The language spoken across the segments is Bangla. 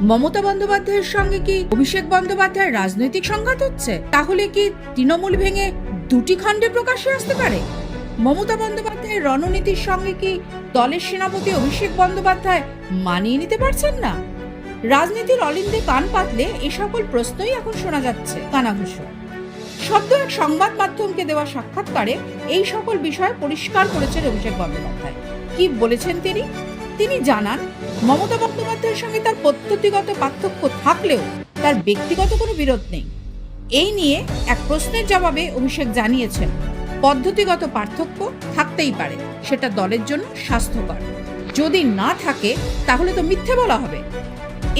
মমতা বন্দ্যোপাধ্যায়ের সঙ্গে কি অভিষেক বন্দ্যোপাধ্যায়ের রাজনৈতিক সংঘাত হচ্ছে? তাহলে কি তৃণমূল ভেঙে দুটি খণ্ডে প্রকাশ্যে আসতে পারে? মমতা বন্দ্যোপাধ্যায়ের রণনীতির সঙ্গে কি দলের সেনাপতি অভিষেক বন্দ্যোপাধ্যায় মানিয়ে নিতে পারছেন না? রাজনীতির অলিন্দে কান পাতলে এ সকল প্রশ্নই এখন শোনা যাচ্ছে কানাঘুষো। সদ্য এক সংবাদ মাধ্যমকে দেওয়া সাক্ষাৎকারে এই সকল বিষয় পরিষ্কার করেছেন অভিষেক বন্দ্যোপাধ্যায়। কি বলেছেন তিনি? তিনি জানান, মমতা বন্দ্যোপাধ্যায়ের সঙ্গে তার পদ্ধতিগত পার্থক্য থাকলেও তার ব্যক্তিগত কোনো বিরোধ নেই। এই নিয়ে এক প্রশ্নের জবাবে অভিষেক জানিয়েছেন, পদ্ধতিগত পার্থক্য থাকতেই পারে, সেটা দলের জন্য স্বাস্থ্যকর। যদি না থাকে, তাহলে তো মিথ্যে বলা হবে।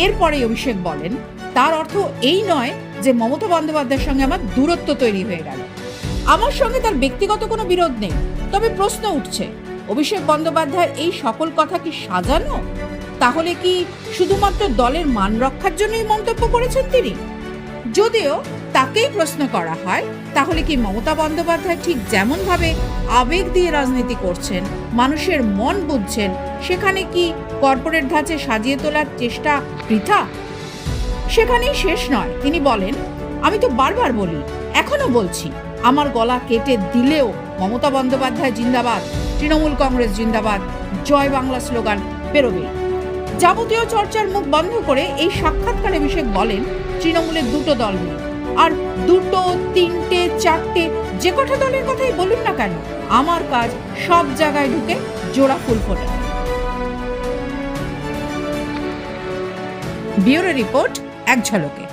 এরপরে অভিষেক বলেন, তার অর্থ এই নয় যে মমতা বন্দ্যোপাধ্যায়ের সঙ্গে আমার দূরত্ব তৈরি হয়ে গেল। আমার সঙ্গে তার ব্যক্তিগত কোনো বিরোধ নেই, তবে প্রশ্ন উঠছে অভিষেক বন্দ্যোপাধ্যায়ের এই সকল কথা কি সাজানো? তাহলে কি শুধুমাত্র দলের মান রক্ষার জন্যই মন্তব্য করেছেন তিনি? যদিও তাকেই প্রশ্ন করা হয়, তাহলে কি মমতা বন্দ্যোপাধ্যায় ঠিক যেমনভাবে আবেগ দিয়ে রাজনীতি করছেন, মানুষের মন বুঝছেন, সেখানে কি কর্পোরেট ধাঁচে সাজিয়ে তোলার চেষ্টা বৃথা? সেখানেই শেষ নয়। তিনি বলেন, আমি তো বারবার বলি, এখনও বলছি। আমার গলা কেটে দিলেও মমতা বন্দ্যোপাধ্যায় জিন্দাবাদ, তৃণমূল কংগ্রেস জিন্দাবাদ, জয় বাংলা স্লোগান বেরোবে। যাবতীয় চর্চার মুখ বন্ধ করে এই সাক্ষাৎকারে অভিষেক বলেন তৃণমূলের দুটো দল আর দুটো, তিনটে, চারটে, যে কটা দলের কথাই বলুন না কেন, আমার কাজ সব জায়গায় ঢুকে জোড়া ফুল ফোটা। ব্যুরো রিপোর্ট এক ঝলকে।